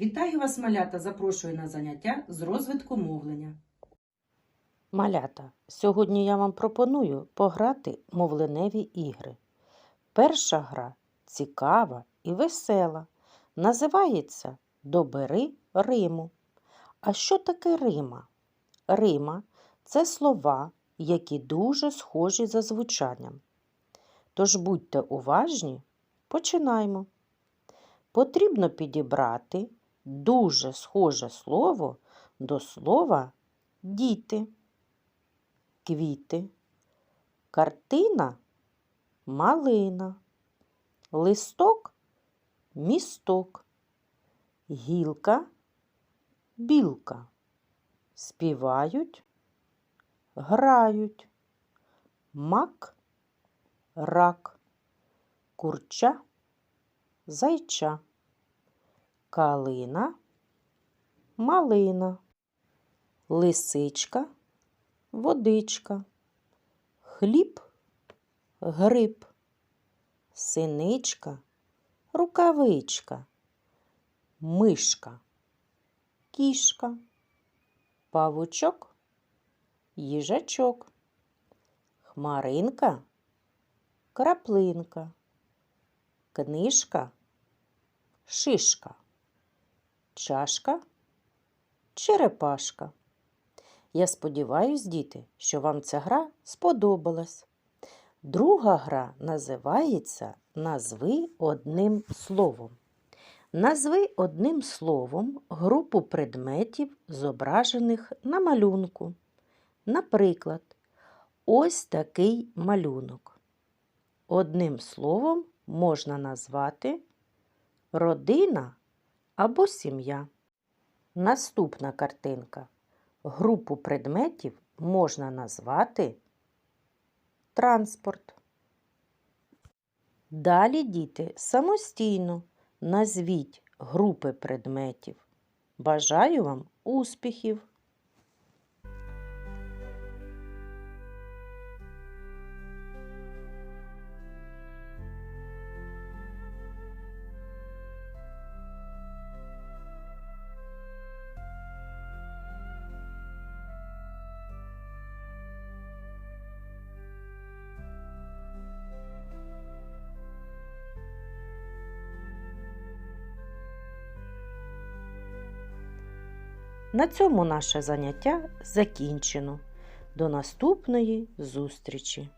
Вітаю вас, малята! Запрошую на заняття з розвитку мовлення. Малята, сьогодні я вам пропоную пограти мовленеві ігри. Перша гра цікава і весела. Називається Добери Риму. А що таке Рима? Рима це слова, які дуже схожі за звучанням. Тож будьте уважні, починаємо. Потрібно підібрати дуже схоже слово до слова діти квіти, картина малина, листок місток, гілка білка. Співають, грають, мак, рак, курча, зайча, калина, малина, лисичка водичка, хліб, гриб, синичка, рукавичка, мишка, кішка, павучок, їжачок, хмаринка, краплинка, книжка, шишка, чашка, черепашка. Я сподіваюсь, діти, що вам ця гра сподобалась. Друга гра називається Назви одним словом. Назви одним словом групу предметів, зображених на малюнку. Наприклад, ось такий малюнок. Одним словом можна назвати родина або сім'я. Наступна картинка. Групу предметів можна назвати транспорт. Далі, діти, самостійно назвіть групи предметів. Бажаю вам успіхів! На цьому наше заняття закінчено. До наступної зустрічі!